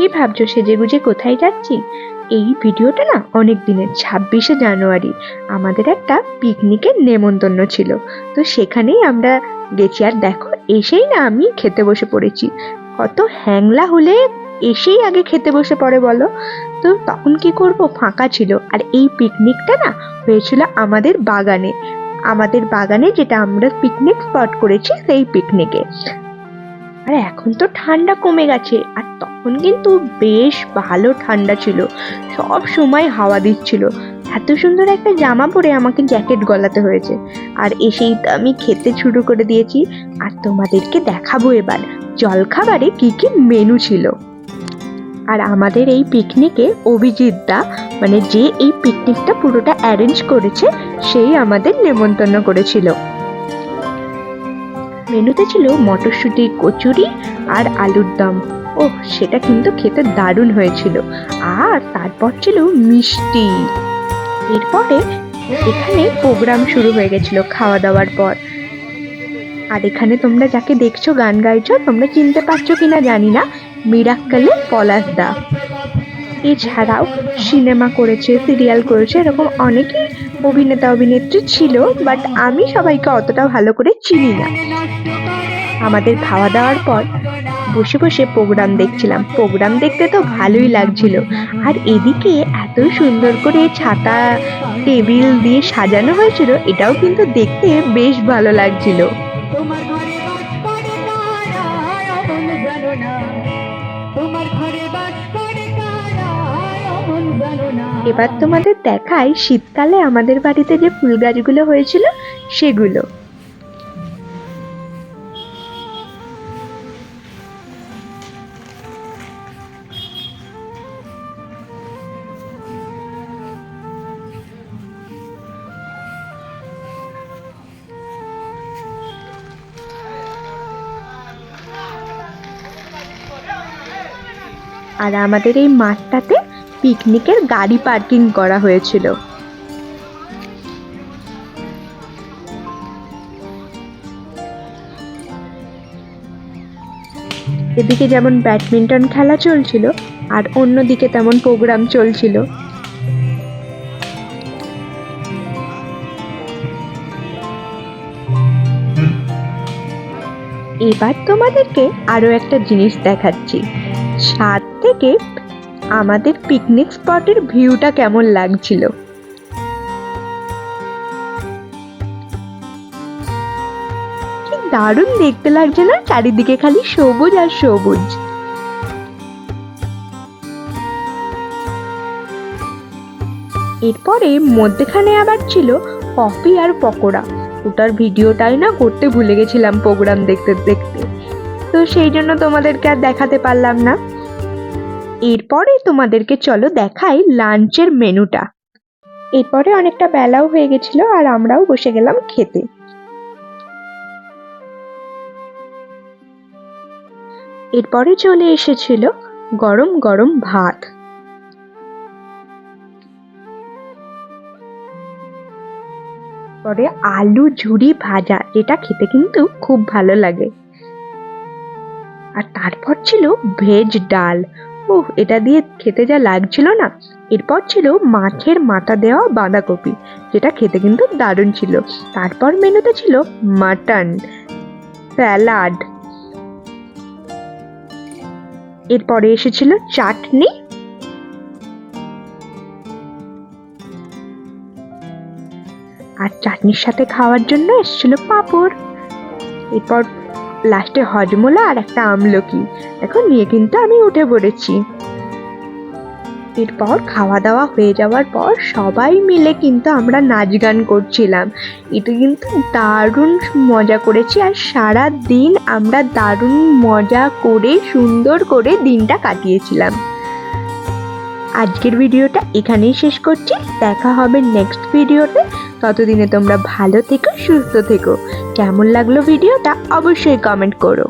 কি ভাবছ সেজে গুজে কোথায় যাচ্ছি? এই ভিডিওটা না অনেক দিনের ছাব্বিশে জানুয়ারি। আমাদের একটা পিকনিকের নেমন্তন্ন ছিল। তো সেখানেই আমরা গেছি। আর দেখো, এসেই না আমি খেতে বসে পড়েছি। কত হ্যাংলা হলে এসেই আগে খেতে বসে পড়ে বলো? তো তখন কি করব? ফাঁকা ছিল। আর এই পিকনিকটা না হয়েছিল আমাদের বাগানে। আমাদের বাগানে যেটা আমরা পিকনিক স্পট করেছি সেই পিকনিকে আর এখন তো ঠান্ডা কমে গেছে, আর তখন কিন্তু বেশ ভালো ঠান্ডা ছিল। সব সময় হাওয়া দিচ্ছিল। এত সুন্দর একটা জামা পরে আমাকে জ্যাকেট গলাতে হয়েছে। আর এসেই তো আমি খেতে শুরু করে দিয়েছি। আর তোমাদেরকে দেখাবো এবার, জলখাবারে কি কি মেনু ছিল। আর আমাদের এই পিকনিকে অভিজিৎ দা মানে যে এই পিকনিকটা পুরোটা অ্যারেঞ্জ করেছে, সেই আমাদের নেমন্তন্ন করেছিল। মেনুতে ছিল মটরশুঁটি কচুরি আর আলুর দম। ও সেটা কিন্তু খেতে দারুণ হয়েছিল। আর তারপর ছিল মিষ্টি। এরপরে এখানে প্রোগ্রাম শুরু হয়ে গেছিল খাওয়া দাওয়ার পর। আর এখানে তোমরা যাকে দেখছ, গান গাইছো, তোমরা চিনতে পারছ কিনা জানি না। মিরাক্কালে পলাশ দা। এছাড়াও সিনেমা করেছে, সিরিয়াল করেছে, এরকম অনেকেই অভিনেতা, অভিনেত্রী ছিল বাট আমি সবাইকে অতটা ভালো করে চিনি না। আমাদের খাওয়া দাওয়ার পর বসে বসে প্রোগ্রাম দেখছিলাম। প্রোগ্রাম দেখতে তো ভালোই লাগছিল। আর এদিকে এত সুন্দর করে ছাতা, টেবিল দিয়ে সাজানো হয়েছিল, এটাও কিন্তু দেখতে বেশ ভালো লাগছিল। এবার তোমাদের দেখাই শীতকালে আমাদের বাড়িতে যে ফুল গাছগুলো হয়েছিল, সেগুলো। আর আমাদের এই মাঠটাতে পিকনিকের গাড়ি পার্কিং করা হয়েছিল। এদিকে যেমন ব্যাডমিন্টন খেলা চলছিল, আর অন্যদিকে তেমন প্রোগ্রাম চলছিল। এবার তোমাদেরকে আরও একটা জিনিস দেখাচ্ছি। ছাদ থেকে আমাদের পিকনিক স্পটের ভিউটা কেমন লাগছিল? দারুণ দেখতে লাগছে না চারিদিকে খালি সবুজ আর সবুজ। এরপরে মধ্যেখানে আবার ছিল কফি আর পকোড়া। ওটার ভিডিওটাই না করতে ভুলে গেছিলাম প্রোগ্রাম দেখতে দেখতে। তো সেই জন্য তোমাদেরকে আর দেখাতে পারলাম না। এরপরে তোমাদেরকে চলো দেখাই লাঞ্চের মেনুটা। এরপরে অনেকটা বেলাও হয়ে গেছিল আর আমরাও বসে গেলাম খেতে। এরপরে চলে এসেছিল গরম গরম ভাত। পরে আলু ঝুরি ভাজা, যেটা খেতে কিন্তু খুব ভালো লাগে। আর তারপর ছিল ভেজ ডাল। ও এটা দিয়ে খেতে যা লাগছিল না। এরপর ছিল মাছের মাথা দেওয়া বাঁধাকপি, যেটা খেতে কিন্তু দারুণ ছিল। তারপর মেনুতে ছিল মাটন, স্যালাড। এরপরে এসেছিল চাটনি। আর চাটনির সাথে খাওয়ার জন্য এসেছিল পাঁপড়। এরপর লাস্টে হজমোলা আর একটা আমলকি। এখন নিয়ে কিন্তু আমি উঠে পড়েছি। এরপর খাওয়া দাওয়া হয়ে যাওয়ার পর সবাই মিলে কিন্তু আমরা নাচ গান করছিলাম। এটা কিন্তু দারুণ মজা করেছি আর সারা দিন আমরা দারুণ মজা করে, সুন্দর করে দিনটা কাটিয়েছিলাম। আজকের ভিডিওটা এখানেই শেষ করছি। দেখা হবে নেক্সট ভিডিওতে ততদিনে তোমরা ভালো থেকো, সুস্থ থেকো। কেমন লাগল ভিডিওটা অবশ্যই কমেন্ট করো।